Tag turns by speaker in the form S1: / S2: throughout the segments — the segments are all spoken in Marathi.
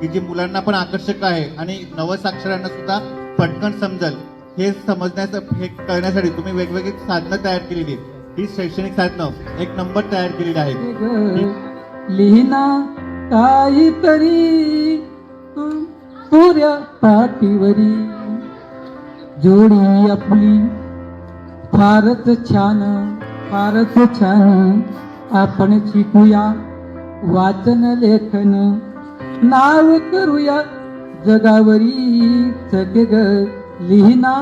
S1: की जी मुलांना पण आकर्षक आहे आणि नवसाक्षरांना सुद्धा पटकन समजल हे समजण्याचं हे कळण्यासाठी तुम्ही वेगवेगळी साधनं तयार केलेली आहेत. ही शैक्षणिक साधनं एक नंबर तयार केलेली
S2: आहे लिहिना काहीतरी तू पाठीवरी जोडी आपली. फारच छान फारच छान. आपण शिकूया वाचन लेखन. नाव करूया जगावरी सगळे ग. लिहिना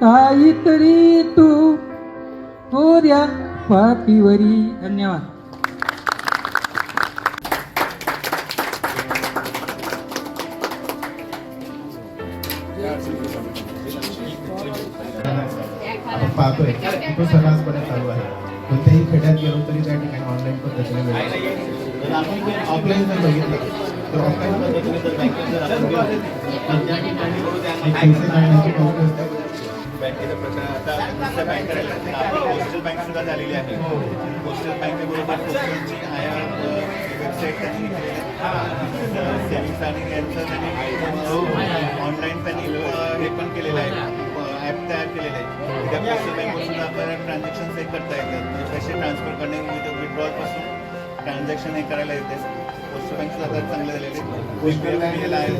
S2: काहीतरी तू कोऱ्या पाठीवरी. धन्यवाद.
S3: पाहतोय तो सर्रासपणे चालू आहे. कोणत्याही खेड्यात गेलो तरी त्या ठिकाणी ऑनलाईन पद्धतीने ऑफलाईन जर बघितलं.
S4: बँकेचा आता दुसऱ्या बँक करायला पोस्टल बँक सुद्धा झालेली आहे. पोस्टल बँकेबरोबर पोस्टलची आया वेबसाईट त्यांनी सेविंग्स आणि यांचं त्यांनी ऑनलाईन त्यांनी हे पण केलेलं आहे. ॲप तयार केलेलं आहे. त्या पोस्टल बँकवर सुद्धा आपल्याला ट्रान्झॅक्शन हे करता येतात. म्हणजे पैसे ट्रान्सफर करणे विथड्रॉलपासून ट्रान्झॅक्शन हे करायला येते. पोस्टल बँक सुद्धा आता चांगलं झालेलं आहे.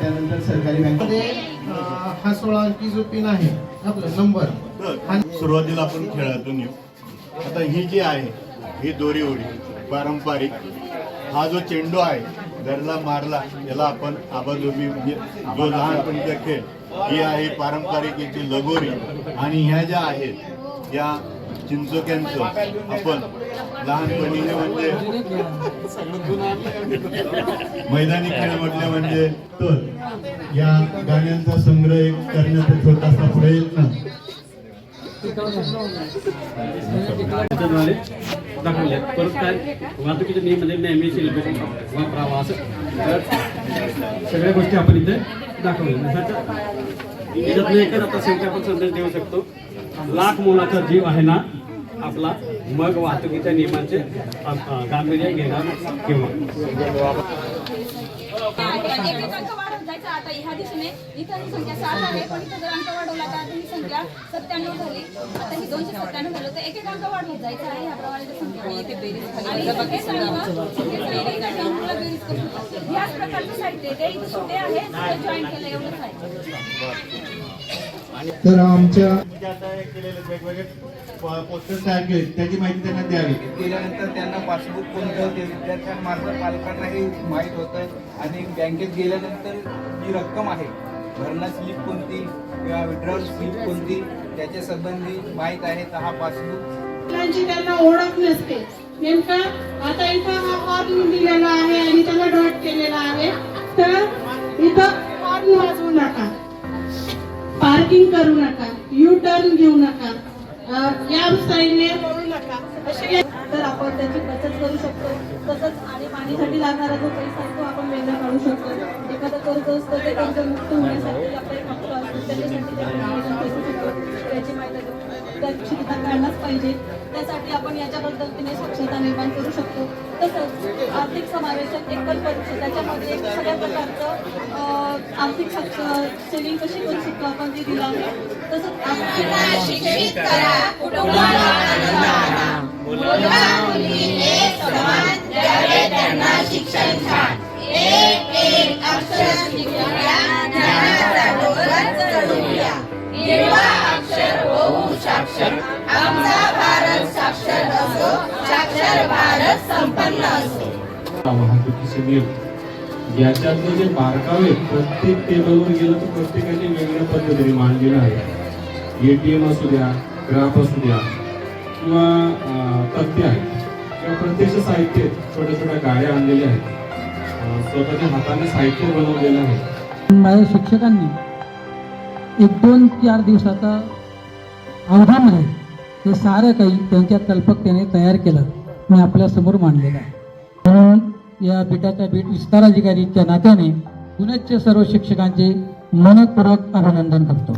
S3: त्यानंतर सरकारी
S5: बँकमध्ये अं, हा सोळा अंकी जो पिन आहे आपला नंबर
S4: सुरुवातीला आपण खेळातून येऊ. आता ही जी आहे ही दोरी उडी पारंपरिक. हा जो चेंडू आहे घरला मारला याला आपण आबाधोबी म्हणजे जो लहानपणीचा खेळ ही आहे पारंपरिक याची लगोरी. आणि ह्या ज्या आहेत या चिंचोक्यांचं आपण लहानपणी म्हणजे मैदानी खेळ म्हटले म्हणजे तर या गाण्यांचा संग्रह एक करण्याचा छोटासा प्रयत्न.
S6: त्याच्याद्वारे दाखवले परत काय वाहतुकीच्या नियममध्ये नेहमी वापरावा असं सगळ्या गोष्टी आपण इथे दाखवल्या. याच्यातनं एकच आता शेवटी आपण संदेश देऊ शकतो. लाख मोलाचा जीव आहे ना आपला मग वाहतुकीच्या नियमांचे गांभीर्य घेणार किंवा.
S7: आता ह्या दिशेने इथं ही संख्या सात आहे. पण इथं जर अंक वाढवला तर आता ही संख्या सत्त्याण्णव झाली आता ही दोनशे सत्त्याण्णव झालं तर एक एक अंक वाढवत आहे. संख्या आणि बेरीज करू प्रकारचं साहित्य. ते सुटे आहे जॉईन केलं एवढंच आहे
S3: तर आमच्या
S1: वेगवेगळे पोस्टर तयार केले त्याची माहिती त्यांना द्यावी.
S8: केल्यानंतर त्यांना पासबुक कोणतं ते विद्यार्थ्यांमार्फत पालकांनाही माहीत होतं. आणि बँकेत गेल्यानंतर जी रक्कम आहे भरणा स्लिप कोणती किंवा विड्रॉल स्लिप कोणती त्याच्या संबंधी माहीत आहे तर हा पासबुक
S9: मुलांची त्यांना ओळख नसते. नेमका आता इथं हा हॉर्न दिलेला आहे आणि त्याला डॉट केलेला आहे. तर इथं हॉर्न वाजवू नका. पार्किंग करू नका यू टर्न घेऊ नका. या साईडने वळू नका. असे
S7: तर आपण त्याची बचत करू शकतो. तसंच आणि पाणीसाठी लागणारा जो पैसा तो आपण वेगळा काढू शकतो. एखादा कर्ज असतं ते कर्ज मुक्त होण्यासाठी आपलं एक हप्ता असतो त्याच्यासाठी त्याची माहिती त्याची काढलाच पाहिजे. त्यासाठी आपण याच्या पद्धतीने साक्षरता निर्माण करू शकतो. तसंच आर्थिक समावेशक एकल परीक्षा त्याच्यामध्ये सगळ्या प्रकारचं आर्थिक सेविंग कशी करू शकतो आपण ते दिलं आहे. तसंच आपण-
S6: वाहतुकीचे नियम याच्यातले जे बारकावे आहेत, प्रत्येक टेबलवर गेलं तर प्रत्येकाने वेगळ्या पद्धतीने मांडलेलं आहे. एटीएम असू द्या ग्राफ असू द्या किंवा तथ्य आहेत किंवा प्रत्यक्ष साहित्य छोट्या छोट्या गाड्या आणलेल्या आहेत स्वतःच्या हाताने साहित्य बनवलेलं आहे.
S2: माझ्या शिक्षकांनी एक दोन चार दिवसाचा अवधीमध्ये हे सारं काही त्यांच्या कल्पकतेने तयार केलं. मी आपल्यासमोर मांडलेलं आहे. म्हणून या बीटाच्या बीट विस्तार अधिकारीच्या नात्याने पुण्याच्या सर्व शिक्षकांचे मनपूर्वक अभिनंदन करतो.